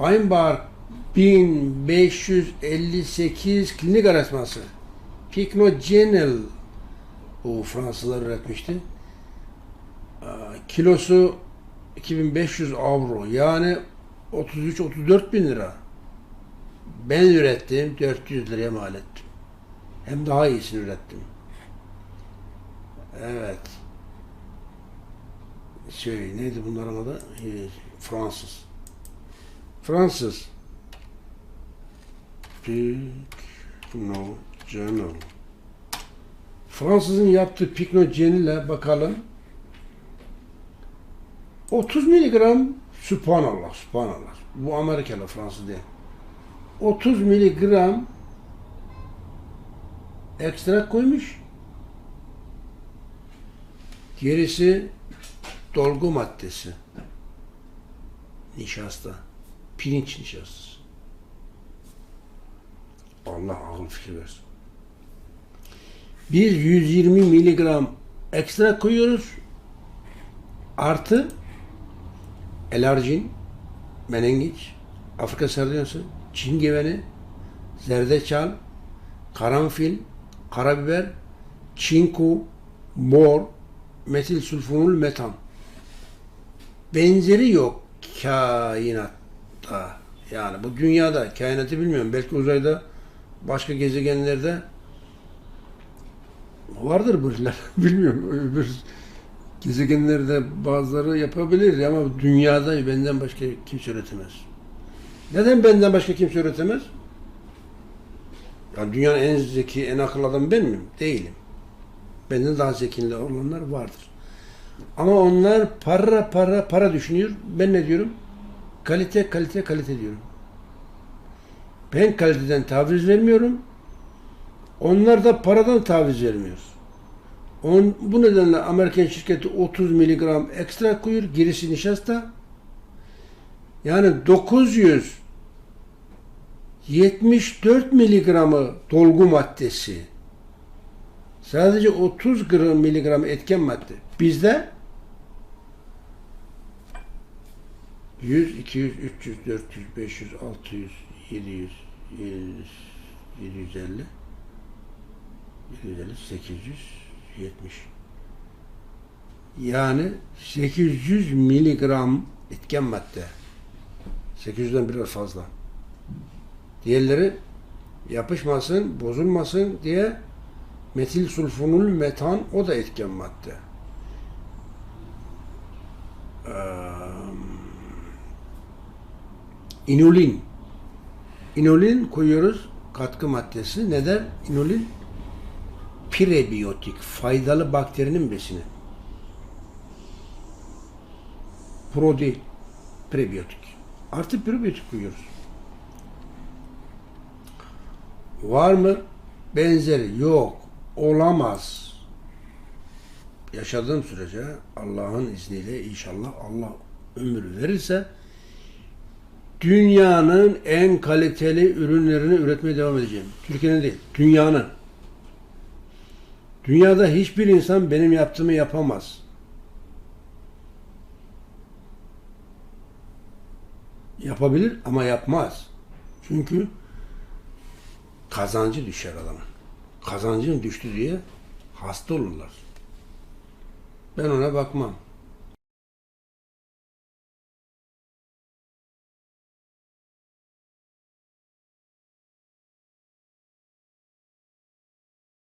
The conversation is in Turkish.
Einbar 1558 klinik arasması. Picnogenel o Fransızlar üretmişti. Aa, Kilosu 2500 avro yani 33-34 bin lira. Ben ürettim 400 liraya mal ettim. Hem daha iyisini ürettim. Evet. Şey neydi bunların adı? Ee, Fransız. Fransız. Picnogenel. Fransızın yaptığı Picnogenel'e bakalım. 30 miligram Subhanallah, Subhanallah. Bu Amerikalı, Fransız değil. 30 miligram ekstra koymuş. Gerisi dolgu maddesi. Nişasta. Pirinç nişastası. Allah akıl fikir versin. Biz 120 miligram ekstra koyuyoruz. Artı elarjin, menengiç, Afrika sardunyası, Çin geveni, zerdeçal, karanfil, karabiber, çinko, mor, metil sulfonul metan. Benzeri yok kainatta. Yani bu dünyada, kainatı bilmiyorum. Belki uzayda, başka gezegenlerde vardır bu işler. bilmiyorum. Öbür gezegenlerde bazıları yapabilir ama dünyada benden başka kimse üretemez. Neden benden başka kimse üretemez? Ya dünyanın en zeki, en akıllı adamı ben miyim? Değilim. Benden daha zeki olanlar vardır. Ama onlar para para para düşünüyor. Ben ne diyorum? Kalite kalite kalite diyorum. Ben kaliteden taviz vermiyorum. Onlar da paradan taviz vermiyor. On, bu nedenle Amerikan şirketi 30 miligram ekstra koyuyor. Gerisi nişasta. Yani 974 miligramı dolgu maddesi. Sadece 30 gram miligram etken madde. Bizde 100, 200, 300, 400, 500, 600, 700, 700, 750, 750, 800, 70. Yani 800 miligram etken madde. 800'den biraz fazla. Diğerleri yapışmasın, bozulmasın diye metil sulfonul metan o da etken madde. Ee, inulin. İnulin koyuyoruz katkı maddesi. Neden? İnulin prebiyotik, faydalı bakterinin besini. Pro prebiyotik. Artı prebiyotik koyuyoruz. Var mı? Benzeri yok. Olamaz. Yaşadığım sürece Allah'ın izniyle inşallah Allah ömür verirse dünyanın en kaliteli ürünlerini üretmeye devam edeceğim. Türkiye'nin değil, dünyanın. Dünyada hiçbir insan benim yaptığımı yapamaz. Yapabilir ama yapmaz. Çünkü kazancı düşer adamın. Kazancın düştü diye hasta olurlar. Ben ona bakmam.